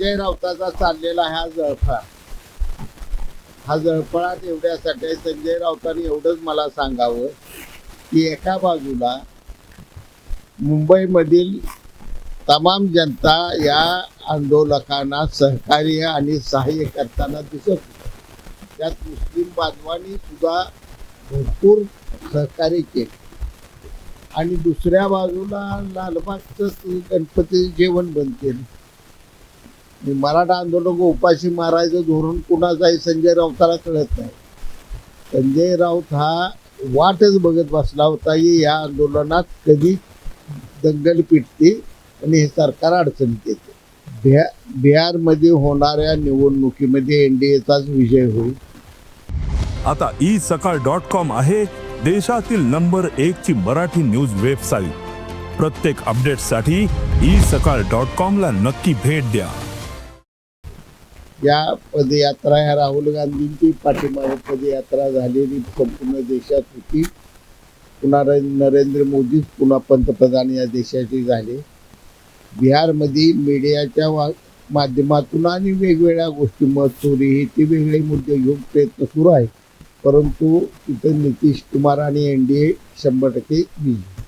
संजय राऊताचा चाललेला हा जळफळा. हा जळफळात एवढ्यासाठी संजय राऊतांनी एवढंच मला सांगावं की एका बाजूला मुंबईमधील तमाम जनता या आंदोलकांना सहकार्य आणि सहाय्य करताना दिसत त्यात मुस्लिम बांधवांनी सुद्धा भरपूर सहकार्य केले. आणि दुसऱ्या बाजूला लालबागचं गणपती जेवण बंद केलं. मराठा आंदोलक उपाशी मारायचं धोरण कुणाचं आहे संजय राऊताला कळत नाही. संजय राऊत हा वाटच बघत बसला होता की या आंदोलनात कधी दंगल पिटते आणि हे सरकार अडचणीत येते बिहा बिहारमध्ये होणाऱ्या निवडणुकीमध्ये एन डी एचाच विजय होईल. आता ई सकाळ डॉट कॉम आहे देशातील नंबर एक ची मराठी न्यूज वेबसाईट. प्रत्येक अपडेटसाठी ई सकाळ डॉट कॉम ला नक्की भेट द्या. या पदयात्रा ह्या राहुल गांधींची पाठीमागे पदयात्रा झालेली संपूर्ण देशात होती. पुन्हा नरेंद्र मोदीच पुन्हा पंतप्रधान या देशाचे झाले. बिहारमध्ये मीडियाच्या वा माध्यमातून आणि वेगवेगळ्या गोष्टी मत चोरी हे ते वेगळे मुद्दे घेऊन प्रयत्न सुरू आहे. परंतु तिथं नितीश कुमार आणि एन डी ए शंभर टक्के विजय